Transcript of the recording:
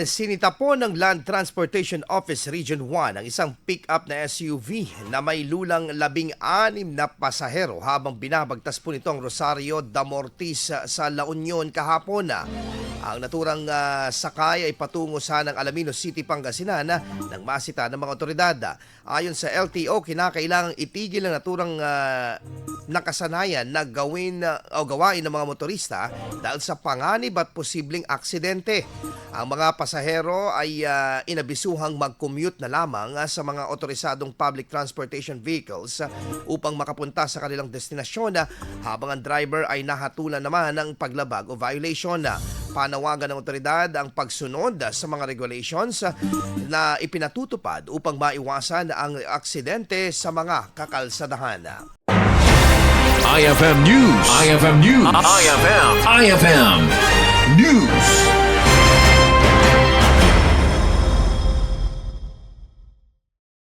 Sinita po ng Land Transportation Office Region 1 ang isang pick-up na SUV na may lulang labing-anim na pasahero habang binabagtas po nito ang Rosario Damortis sa La Union kahapon. Ang naturang ah, sakay ay patungo sa ng Alaminos City, Pangasinan na nang masita ng mga otoridad. Ayon sa LTO, kinakailangang itigil ang naturang ah, nakasanayan na gawin ah, o gawain ng mga motorista dahil sa panganib at posibleng aksidente. Ang mga pasahero ay ah, inabisuhang mag-commute na lamang ah, sa mga otorisadong public transportation vehicles ah, upang makapunta sa kanilang destinasyon ah, habang ang driver ay nahatulan naman ng paglabag o violation. ah. Panawagan ng otoridad ang pagsunod sa mga regulations na ipinatutupad upang maiwasan ang aksidente sa mga kakalsadahan. IFM News. IFM News. IFM. IFM News.